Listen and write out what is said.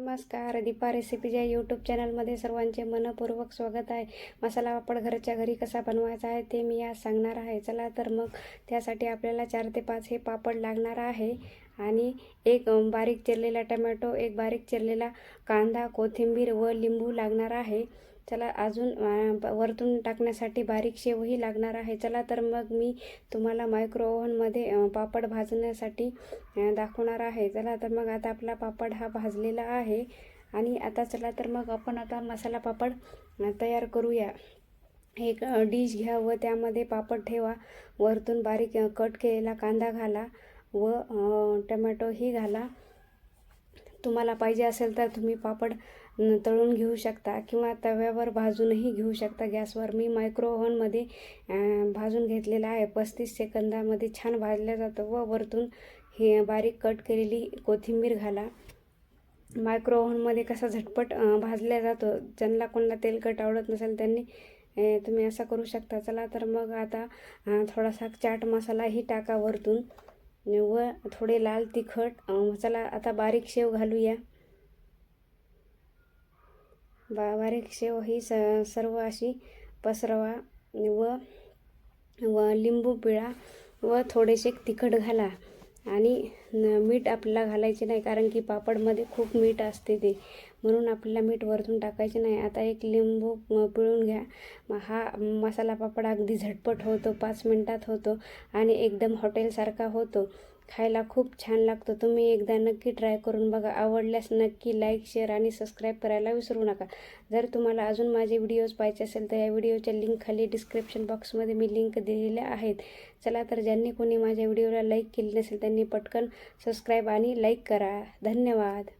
नमस्कार दीपा रेसिपीज या यूट्यूब चॅनलमध्ये सर्वांचे मनपूर्वक स्वागत आहे. मसाला पापड घरच्या घरी कसा बनवायचा आहे ते मी आज सांगणार आहे. चला तर मग त्यासाठी आपल्याला चार ते पाच हे पापड लागणार आहे आणि एक बारीक चिरलेला टमॅटो एक बारीक चिरलेला कांदा कोथिंबीर व लिंबू लागणार आहे. चला अजून वरतून टाकण्यासाठी बारीक शेवही लागणार आहे. चला तर मग मी तुम्हाला मायक्रो ओव्हनमध्ये पापड भाजण्यासाठी दाखवणार आहे. चला तर मग आता आपला पापड हा भाजलेला आहे. आणि आता चला तर मग आपण आता मसाला पापड तयार करूया. एक डिश घ्या व त्यामध्ये पापड ठेवा. वरतून बारीक कट केलेला कांदा घाला व टमॅटोही घाला. तुम्हाला पाहिजे असेल तर तुम्ही पापड तळून घेऊ शकता किंवा तव्यावर भाजूनही घेऊ शकता. गॅसवर मी मायक्रो ओव्हनमध्ये भाजून घेतलेला आहे. पस्तीस सेकंदामध्ये छान भाजलं जातं व वरतून हे बारीक कट केलेली कोथिंबीर घाला. मायक्रो ओव्हनमध्ये कसा झटपट भाजल्या जातो. ज्यांना कोणाला तेलकट आवडत नसेल त्यांनी तुम्ही असा करू शकता. चला तर मग आता थोडासा चाट मसालाही टाका वरतून. व थोडे लाल तिखट चला आता बारीक शेव घालूया. बा बारीक शेव ही स सर्व अशी पसरवा. व व लिंबू पिळा व थोडेसे तिखट घाला. आणि न मीठ आपल्याला घालायचे नाही कारण की पापडमध्ये खूप मीठ असते ते. म्हणून आपल्याला मीठ वरतून टाकायचे नाही. आता एक लिंबू पिळून घ्या. हा मसाला पापड अगदी झटपट होतो पाच मिनटात होतो आणि एकदम हॉटेलसारखा होतो. खायला खूप छान लागतो. तुम्ही एकदा नक्की ट्राय करून बघा. आवडल्यास नक्की लाईक शेअर आणि सबस्क्राईब करायला विसरू नका. जर तुम्हाला अजून माझे व्हिडिओज पाहिजे असेल तर या व्हिडिओच्या लिंक खाली डिस्क्रिप्शन बॉक्समध्ये मी लिंक दिलेल्या आहेत. चला तर ज्यांनी कोणी माझ्या व्हिडिओला लाईक केले नसेल त्यांनी पटकन सबस्क्राईब आणि लाईक करा. धन्यवाद.